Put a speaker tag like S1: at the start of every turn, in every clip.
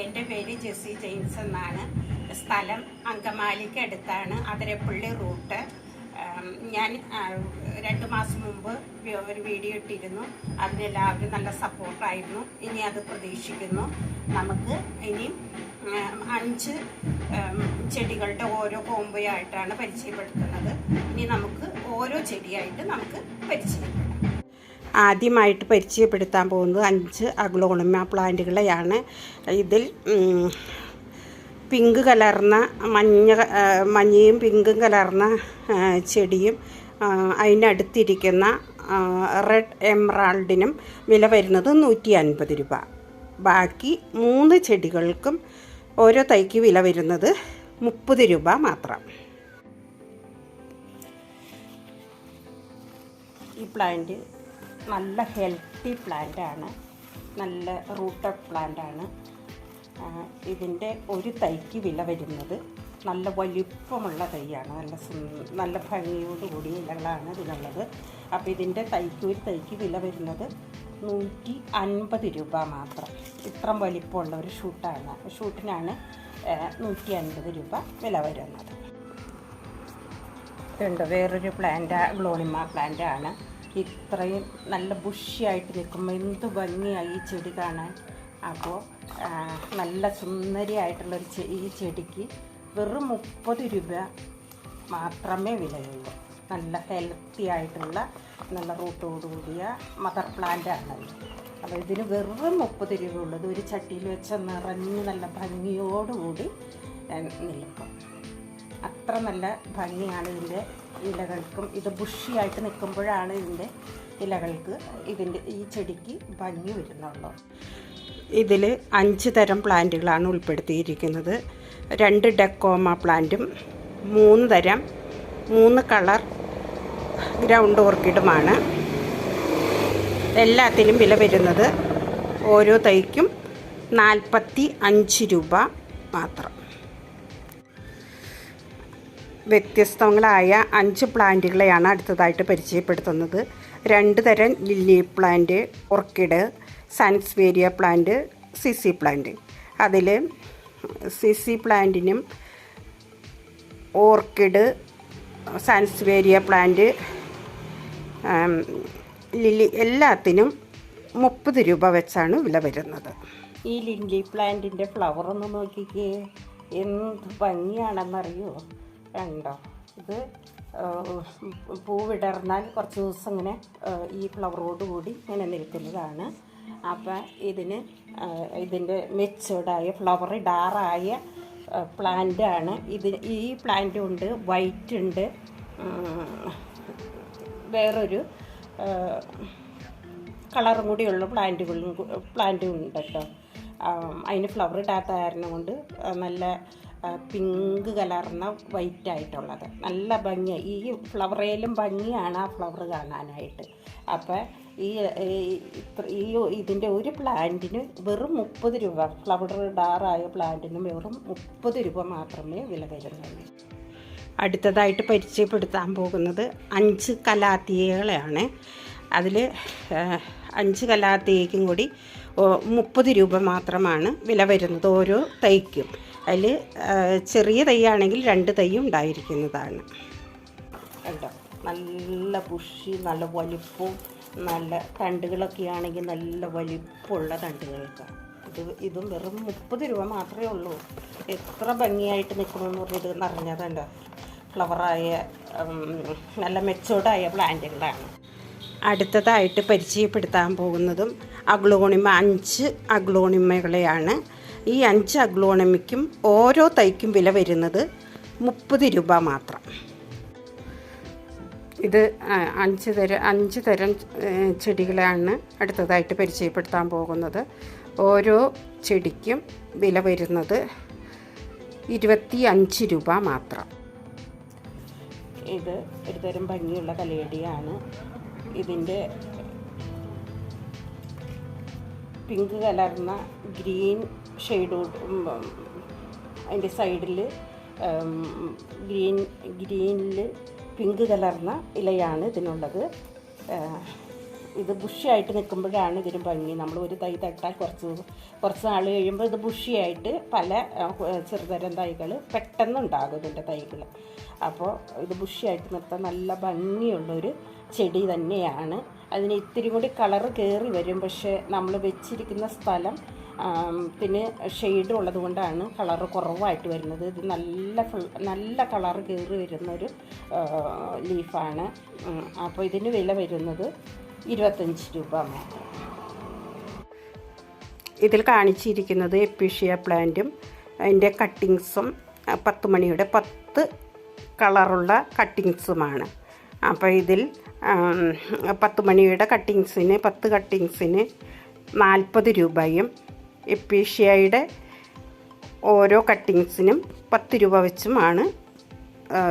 S1: എന്റെ പേര് Jessy James എന്നാണ്. സ്ഥലം അങ്കമാലിക്ക് അടുത്താണ്. അതിരപ്പള്ളി റൂട്ട്. ഞാൻ രണ്ട് മാസം മുമ്പ് ഒരു വീഡിയോ ഇട്ടിരുന്നു. അതിനെല്ലാവരും നല്ല സപ്പോർട്ടായിരുന്നു. ഇനി അത് പ്രതീക്ഷിക്കുന്നു. നമുക്ക് ഇനി അഞ്ച് ചെടികളുടെ ഓരോ കോമ്പയായിട്ടാണ് പരിചയപ്പെടുത്തുന്നത്. ഇനി നമുക്ക് ഓരോ ചെടിയായിട്ട് നമുക്ക് പരിചയപ്പെടാം. ആദ്യമായിട്ട് പരിചയപ്പെടുത്താൻ പോകുന്നത് അഞ്ച് അഗ്ലോണിമ പ്ലാന്റുകളെയാണ്. ഇതിൽ പിങ്ക് കലർന്ന മഞ്ഞ മഞ്ഞയും പിങ്കും കലർന്ന ചെടിയും അതിനടുത്തിരിക്കുന്ന റെഡ് എംറാൾഡിനും വില വരുന്നത് നൂറ്റി അൻപത് രൂപ. ബാക്കി മൂന്ന് ചെടികൾക്കും ഓരോ തൈക്ക് വില വരുന്നത് മുപ്പത് രൂപ മാത്രം. ഈ പ്ലാന്റ് നല്ല ഹെൽത്തി പ്ലാന്റാണ് നല്ല റൂട്ടഡ് പ്ലാന്റാണ് ഇതിന്റെ ഒരു തൈക്ക് വില വരുന്നത് നല്ല വലിപ്പമുള്ള തൈയാണ്. നല്ല നല്ല ഭംഗിയോട് കൂടിയ ഇലകളാണ് ഇതിനുള്ളത് അപ്പോൾ ഇതിന്റെ തൈക്ക് ഒരു തൈക്ക് വില വരുന്നത് നൂറ്റി അൻപത് രൂപ മാത്രം. ഇത്രയും വലിപ്പമുള്ള ഒരു ഷൂട്ടാണ്. ഷൂട്ടിനാണ് നൂറ്റി അൻപത് രൂപ വില വരുന്നത്. ഇതുണ്ട് വേറൊരു പ്ലാന്റ് ഗ്ലോണിമ പ്ലാന്റ് ആണ്. ഇത്രയും നല്ല ബുഷിയായിട്ട് നിൽക്കും എന്ത് ഭംഗിയായി ഈ ചെടി കാണാൻ. അപ്പോൾ നല്ല സുന്ദരിയായിട്ടുള്ളൊരു ചെ ഈ ചെടിക്ക് വെറും മുപ്പത് രൂപ മാത്രമേ വിലയുള്ളൂ. നല്ല ഹെൽത്തി ആയിട്ടുള്ള നല്ല റൂട്ടോട് കൂടിയ മദർ പ്ലാന്റ് ആണ് അപ്പോൾ ഇതിന് വെറും മുപ്പത് രൂപ ഉള്ളത് ഒരു ചട്ടിയിൽ വെച്ച് നിറഞ്ഞ് നല്ല ഭംഗിയോടുകൂടി നിൽക്കും. അത്ര നല്ല ഭംഗിയാണ് ഇതിന്റെ ഇലകൾക്കും ഇത് ബുഷിയായിട്ട് നിൽക്കുമ്പോഴാണ് ഇതിന്റെ ഇലകൾക്ക് ഇതിന്റെ ഈ ചെടിക്ക് ഭംഗി വരുന്നുള്ളൂ. ഇതിൽ അഞ്ച് തരം പ്ലാന്റുകളാണ് ഉൾപ്പെടുത്തിയിരിക്കുന്നത്. രണ്ട് ഡെക്കോമ പ്ലാന്റും മൂന്ന് തരം മൂന്ന് കളർ ഗ്രൗണ്ട് ഓർക്കിഡുമാണ്. എല്ലാത്തിനും വില വരുന്നത് ഓരോ തൈക്കും നാൽപ്പത്തി അഞ്ച് രൂപ മാത്രം. വ്യത്യസ്തങ്ങളായ അഞ്ച് പ്ലാന്റുകളെയാണ് അടുത്തതായിട്ട് പരിചയപ്പെടുത്തുന്നത്. രണ്ട് തരം lily plant orchid sansevieria plant CC plant. അതിൽ സിസി പ്ലാന്റിനും ഓർക്കിഡ് സൺസ്വേരിയ പ്ലാന്റ് ലില്ലി എല്ലാത്തിനും മുപ്പത് രൂപ വെച്ചാണ് വില വരുന്നത്. ഈ ലില്ലി പ്ലാന്റിന്റെ ഫ്ലവർ ഒന്ന് നോക്കിക്കേ. എന്ത് ഭംഗിയാണെന്നറിയോ? കണ്ടോ ഇത് പൂവിടർന്നാൽ കുറച്ച് ദിവസം ഇങ്ങനെ ഈ ഫ്ലവറോട് കൂടി ഇങ്ങനെ നിൽക്കുന്നതാണ്. അപ്പം ഇതിന് ഇതിന്റെ മെച്ചോർഡായ ഫ്ലവർ ഇടാറായ പ്ലാന്റാണ്. ഇത് ഈ പ്ലാന്റ് ഉണ്ട് വൈറ്റ് ഉണ്ട് വേറൊരു കളറും കൂടിയുള്ള പ്ലാന്റുകളും പ്ലാന്റും ഉണ്ട് കേട്ടോ അതിന് ഫ്ലവർ ഇടാത്ത കാരണം കൊണ്ട് നല്ല പിങ്ക് കലർന്ന വൈറ്റ് ആയിട്ടുള്ളത്. നല്ല ഭംഗി. ഈ ഫ്ലവറേലും ഭംഗിയാണ് ആ ഫ്ലവർ കാണാനായിട്ട്. അപ്പോൾ ഈ ഈ- ഇതിന്റെ ഒരു പ്ലാന്റിന് വെറും മുപ്പത് രൂപ ഫ്ലവർ ഡാറായ പ്ലാന്റിന് വെറും മുപ്പത് രൂപ മാത്രമേ വില വരുന്നുള്ളൂ. അടുത്തതായിട്ട് പരിചയപ്പെടുത്താൻ പോകുന്നത് അഞ്ച് കലാത്തിയകളെയാണ് അതിൽ അഞ്ച് കലാത്തിയയ്ക്കും കൂടി മുപ്പത് രൂപ മാത്രമാണ് വില വരുന്നത് ഓരോ തൈക്കും. അതിൽ ചെറിയ തൈയാണെങ്കിൽ രണ്ട് തൈ ഉണ്ടായിരിക്കുന്നതാണ് കണ്ടോ? നല്ല പുഷി നല്ല വലിപ്പവും നല്ല തണ്ടുകളൊക്കെ ആണെങ്കിൽ നല്ല വലിപ്പമുള്ള തണ്ടുകൾക്കാണ് ഇത് ഇതും വെറും മുപ്പത് രൂപ മാത്രമേ ഉള്ളൂ. എത്ര ഭംഗിയായിട്ട് നിൽക്കണമെന്ന് പറഞ്ഞത് നിറഞ്ഞതുണ്ട് ഫ്ലവറായ നല്ല മെച്ചോർഡായ പ്ലാന്റുകളാണ്. അടുത്തതായിട്ട് പരിചയപ്പെടുത്താൻ പോകുന്നതും അഗ്ലോണിമ അഞ്ച് അഗ്ലോണിമകളെയാണ്. ഈ അഞ്ച് അഗ്ലോണമിക്കും ഓരോ തൈക്കും വില വരുന്നത് മുപ്പത് രൂപ മാത്രം. ഇത് അഞ്ച് തരം അഞ്ച് തരം ചെടികളാണ് അടുത്തതായിട്ട് പരിചയപ്പെടുത്താൻ പോകുന്നത്. ഓരോ ചെടിക്കും വില വരുന്നത് ഇരുപത്തി അഞ്ച് രൂപ മാത്രം. ഇത് ഒരു തരം ഭംഗിയുള്ള കലയടിയാണ് ഇതിന്റെ പിങ്ക് കലർന്ന ഗ്രീൻ ഷെയ്ഡ് അതിന്റെ സൈഡിൽ ഗ്രീൻ ഗ്രീനിൽ പിങ്ക് കലർന്ന ഇലയാണ് ഇതിനുള്ളത്. ഇത് ബുഷിയായിട്ട് നിൽക്കുമ്പോഴാണ് ഇതിന് ഭംഗി. നമ്മൾ ഒരു തൈ തട്ടാൽ കുറച്ച് കുറച്ച് നാൾ കഴിയുമ്പോൾ ഇത് ബുഷിയായിട്ട് പല ചെറുതരം തൈകൾ പെട്ടെന്ന് ഉണ്ടാകും ഇതിന്റെ തൈകൾ. അപ്പോൾ ഇത് ബുഷിയായിട്ട് നിർത്താൻ നല്ല ഭംഗിയുള്ളൊരു ചെടി തന്നെയാണ്. അതിന് ഇത്തിരി കൂടി കളറ് കയറി വരും. പക്ഷേ നമ്മൾ വെച്ചിരിക്കുന്ന സ്ഥലം പിന്നെ ഷെയ്ഡ് ഉള്ളത് കൊണ്ടാണ് കളറ് കുറവായിട്ട് വരുന്നത്. ഇത് നല്ല ഫുൾ നല്ല കളറ് കയറി വരുന്നൊരു ലീഫാണ് അപ്പോൾ ഇതിന് വില വരുന്നത് ഇരുപത്തഞ്ച് രൂപ ഇതിൽ കാണിച്ചിരിക്കുന്നത് എപ്പിഷ്യ പ്ലാന്റും അതിന്റെ കട്ടിങ്സും പത്ത് മണിയുടെ പത്ത് കളറുള്ള കട്ടിങ്സുമാണ്. അപ്പോൾ ഇതിൽ പത്ത് മണിയുടെ കട്ടിങ്സിന് പത്ത് കട്ടിങ്സിന് നാൽപ്പത് രൂപയും എപ്പീഷ്യയുടെ ഓരോ കട്ടിങ്സിനും പത്ത് രൂപ വെച്ചുമാണ്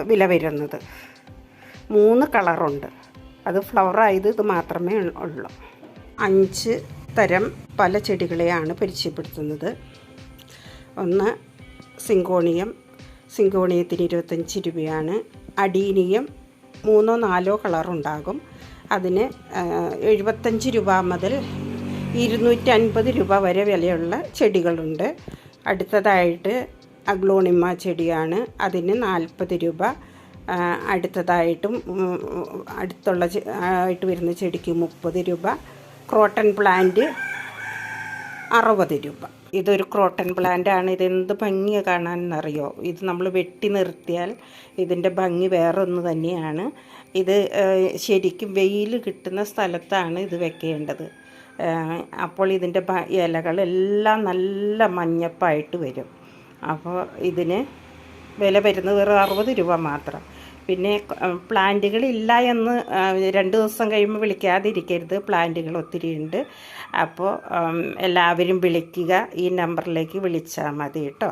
S1: വില വരുന്നത്. മൂന്ന് കളറുണ്ട്. അത് ഫ്ലവർ ആയത് ഇത് മാത്രമേ ഉള്ളൂ. അഞ്ച് തരം പല ചെടികളെയാണ് പരിചയപ്പെടുത്തുന്നത്. ഒന്ന് സിങ്കോണിയം. സിങ്കോണിയത്തിന് ഇരുപത്തഞ്ച് രൂപയാണ്. അടീനിയം മൂന്നോ നാലോ കളറുണ്ടാകും. അതിന് എഴുപത്തഞ്ച് രൂപ മുതൽ ഇരുന്നൂറ്റി അൻപത് രൂപ വരെ വിലയുള്ള ചെടികളുണ്ട്. അടുത്തതായിട്ട് അഗ്ലോണിമ ചെടിയാണ്. അതിന് നാൽപ്പത് രൂപ അടുത്തതായിട്ടും അടുത്തുള്ള ആയിട്ട് വരുന്ന ചെടിക്ക് മുപ്പത് രൂപ. ക്രോട്ടൺ പ്ലാന്റ് അറുപത് രൂപ. ഇതൊരു ക്രോട്ടൺ പ്ലാന്റ് ആണ് ഇത് എന്ത് ഭംഗിയാണ് കാണാനെന്നറിയോ? ഇത് നമ്മൾ വെട്ടി നിർത്തിയാൽ ഇതിന്റെ ഭംഗി വേറെ ഒന്ന് തന്നെയാണ്. ഇത് ശരിക്കും വെയിൽ കിട്ടുന്ന സ്ഥലത്താണ് ഇത് വെക്കേണ്ടത്. അപ്പോൾ ഇതിന്റെ ഇലകളെല്ലാം നല്ല മഞ്ഞപ്പായിട്ട് വരും. അപ്പോൾ ഇതിന് വില വരുന്നത് വെറും അറുപത് രൂപ മാത്രം. പിന്നെ പ്ലാന്റുകൾ ഇല്ല എന്ന് രണ്ട് ദിവസം കഴിയുമ്പോൾ വിളിക്കാതിരിക്കരുത്. പ്ലാന്റുകൾ ഒത്തിരി ഉണ്ട്. അപ്പോൾ എല്ലാവരും വിളിക്കുക. ഈ നമ്പറിലേക്ക് വിളിച്ചാൽ മതി കേട്ടോ.